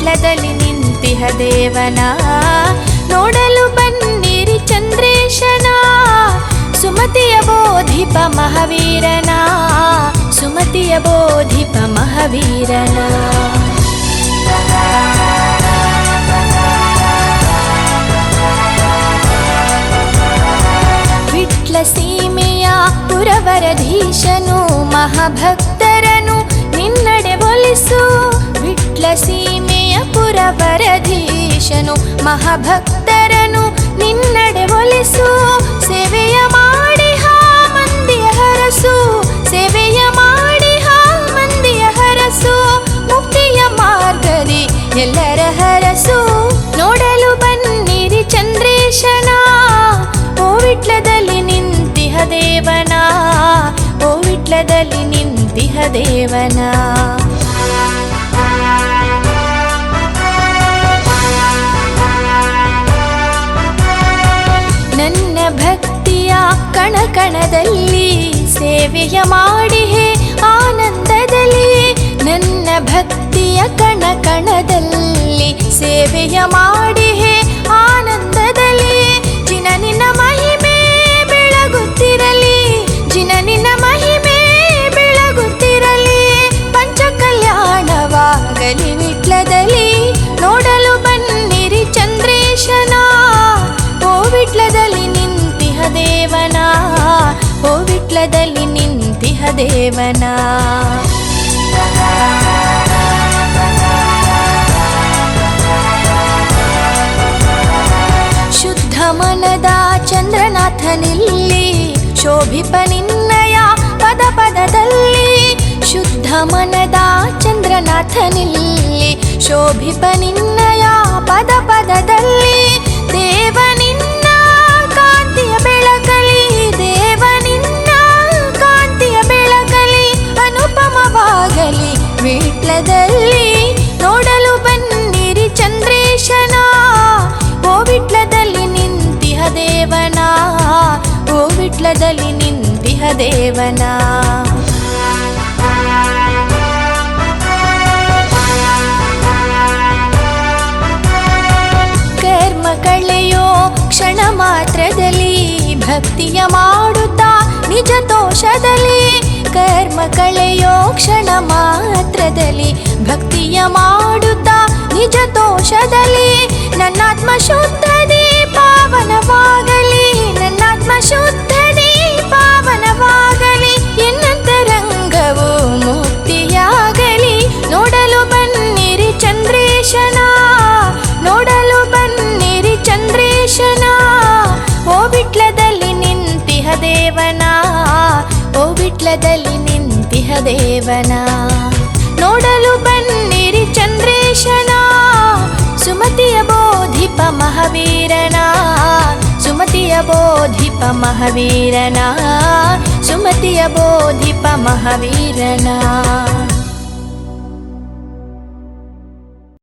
ವಿಟ್ಲದಲ್ಲಿ ನಿಂತಿಹ ದೇವನ. ನೋಡಲು ಬನ್ನಿರಿ ಚಂದ್ರೇಶನ. ಸುಮತಿಯ ಬೋಧಿಪ ಮಹಾವೀರನ. ಸುಮತಿಯ ಬೋಧಿಪ ಮಹಾವೀರನ. ವಿಟ್ಲ ಸೀಮೆಯ ಪುರವರಧೀಶನು ಮಹಾಭಕ್ತರನು ನಿನ್ನಡೆ ಪುರವರಧೀಶನು ಮಹಾಭಕ್ತರನು ನಿನ್ನಡೆ ಒಲಿಸು. ಸೇವೆಯ ಮಾಡಿ ಹಾ ಮಂದಿಯ ಹರಸು. ಸೇವೆಯ ಮಾಡಿ ಹಾ ಮಂದಿಯ ಹರಸು. ಮುಕ್ತಿಯ ಮಾರ್ಗದಿ ಎಲ್ಲರ ಹರಸು. ನೋಡಲು ಬನ್ನಿರಿ ಚಂದ್ರೇಶನ. ಓವಿಟ್ಲದಲ್ಲಿ ವಿಟ್ಲದಲ್ಲಿ ನಿಂತಿಹ ದೇವನ. ಓವಿಟ್ಲದಲ್ಲಿ ವಿಟ್ಲದಲ್ಲಿ ನಿಂತಿಹ ದೇವನ. ಭಕ್ತಿಯ ಕಣಕಣದಲ್ಲಿ ಸೇವೆಯ ಮಾಡಿಹೆ ಆನಂದದಲ್ಲಿ. ನನ್ನ ಭಕ್ತಿಯ ಕಣಕಣದಲ್ಲಿ ಸೇವೆಯ ಮಾಡಿಹೆ ದೇವನ. ಶುದ್ಧ ಮನದ ಚಂದ್ರನಾಥನಿಲ್ಲಿ ಶೋಭಿಪ ನಿನ್ನಯ ಪದ ಪದದಲ್ಲಿ ಶುದ್ಧ ಮನದ ಚಂದ್ರನಾಥನಿಲ್ಲಿ ಶೋಭಿಪ ನಿನ್ನಯ ಪದ ಪದದಲ್ಲಿ ದೇವ ದೇವನ. ಕರ್ಮ ಕಳೆಯೋ ಕ್ಷಣ ಮಾತ್ರದಲ್ಲಿ ಭಕ್ತಿಯ ಮಾಡುತ್ತಾ ನಿಜ ತೋಷದಲ್ಲಿ ಕರ್ಮ ಕಳೆಯೋ ಕ್ಷಣ ಮಾತ್ರದಲ್ಲಿ ಭಕ್ತಿಯ ಮಾಡುತ್ತಾ ನಿಜ ತೋಷದಲ್ಲಿ ನನ್ನಾತ್ಮ ಶುದ್ಧದಿ ಪಾವನವಾಗಲಿ ನನ್ನಾತ್ಮ ಶುದ್ಧದಿ ದೇವನ? ಓ ವಿಟ್ಲದಲ್ಲಿ ನಿಂತಿಹ ದೇವನ? ನೋಡಲು ಬನ್ನಿರಿ ಚಂದ್ರೇಶನ. ಸುಮತಿಯ ಬೋಧಿಪ ಮಹಾವೀರನ. ಸುಮತಿಯ ಬೋಧಿಪ ಮಹಾವೀರನ. ಸುಮತಿಯ ಬೋಧಿಪ ಮಹಾವೀರನ.